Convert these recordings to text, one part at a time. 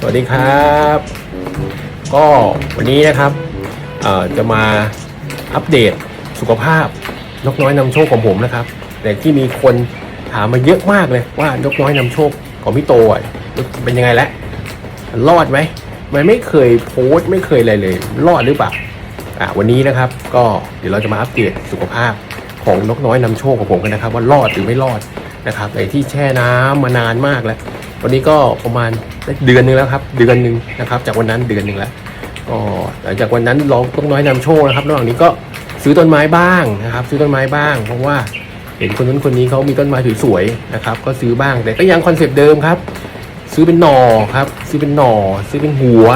สวัสดีครับ ก็วันนี้นะครับจะมาอัปเดตสุขภาพนกน้อยนำโชคของผมนะครับ แต่ที่มีคนถามมาเยอะมากเลยว่านกน้อยนำโชคของพี่โตเป็นยังไงแล้วรอดไหมมันไม่เคยโพสต์ไม่เคยอะไรเลย รอดหรือเปล่าอะวันนี้นะครับ ก็เดี๋ยวเราจะมาอัปเดตสุขภาพของนกน้อยนำโชคของผมกันนะครับ ว่ารอดหรือไม่รอดนะครับไอ้ที่แช่น้ำมานานมากแล้ว วันนี้ก็ประมาณเดือนหนึ่งแล้วครับ เดือนหนึ่งนะครับ จากวันนั้นเดือนหนึ่งแล้วก็หลังจากวันนั้นลองต้นน้อยนำโชคนะครับระหว่างนี้ก็ซื้อต้นไม้บ้างนะครับ ซื้อต้นไม้บ้าง เพราะว่าเห็นคนนั้นคนนี้เขามีต้นไม้สวยๆนะครับ ก็ซื้อบ้างแต่ก็ยังคอนเซปต์เดิมครับ ซื้อเป็นหน่อครับ ซื้อเป็นหน่อ ซื้อเป็นหัว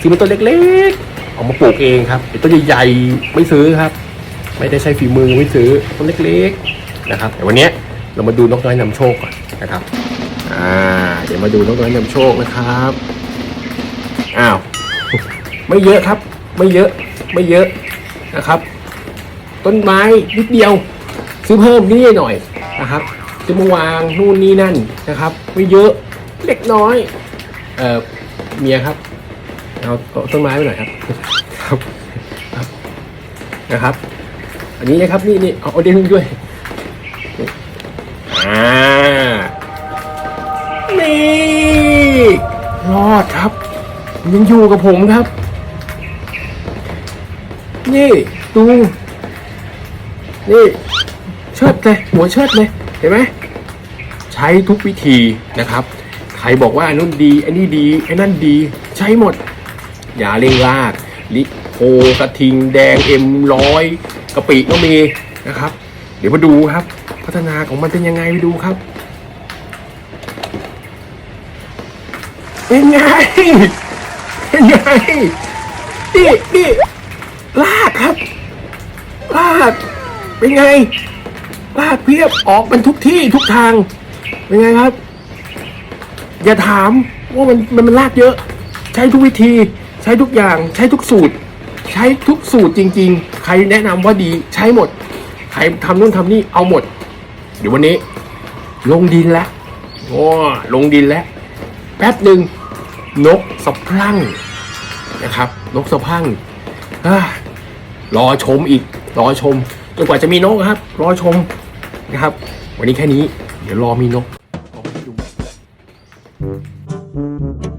ซื้อเป็นต้นเล็กๆเอามาปลูกเองครับต้นใหญ่ๆไม่ซื้อครับ ไม่ได้ใช้ฝีมือไม่ซื้อต้นเล็ก ๆนะครับ แต่วันนี้เรามาดูนกน้อยนำโชคก่อนนะครับ ยวมาดูนกน้อยนำโชคนะครับ อ้าว ไม่เยอะครับ ไม่เยอะ ไม่เยอะนะครับ ต้นไม้นิดเดียว ซื้อเพิ่มนิดหน่อยนะครับจะมาวางนู่นนี่นั่นนะครับ ไม่เยอะเล็กน้อย เอ่อเมียครับ เอาต้นไม้ไปหน่อยครับ ครับ นะครับ อันนี้นะครับนี่นี่เอาเด่นด้วย รอดครับ ยังอยู่กับผมครับ นี่ดูนี่ เชิดเลย หัวเชิดเลย เห็นไหมใช้ทุกวิธีนะครับ ใครบอกว่าอันนู้นดีไอ้นี่ดีไอ้นั่นดี ใช้หมด อย่าเร่งลากลิโพกระทิง แดงเอ็มร้อยกะปิก็มีนะครับ เดี๋ยวมาดูครับ พัฒนาของมันเป็นยังไงไปดูครับ เป็นไง เป็นไงนี่นี่ลากครับ ลาก เป็นไง ลากเพียบออกมันทุกที่ทุกทาง เป็นไงครับ อย่าถามว่ามันมันมันลากเยอะ ใช้ทุกวิธี ใช้ทุกอย่าง ใช้ทุกสูตร ใช้ทุกสูตรจริง ๆ ใครแนะนำว่าดีใช้หมด ใครทำนู่นทำนี่เอาหมด เดี๋ยววันนี้ ลงดินแล้วโอ้ลงดินแล้วแป๊บหนึ่ง นกสะพรั่งนะครับ นกสะพรั่งรอชมอีก รอชมจนกว่าจะมีนกครับ รอชมนะครับ วันนี้แค่นี้ เดี๋ยวรอมีนก Thank you.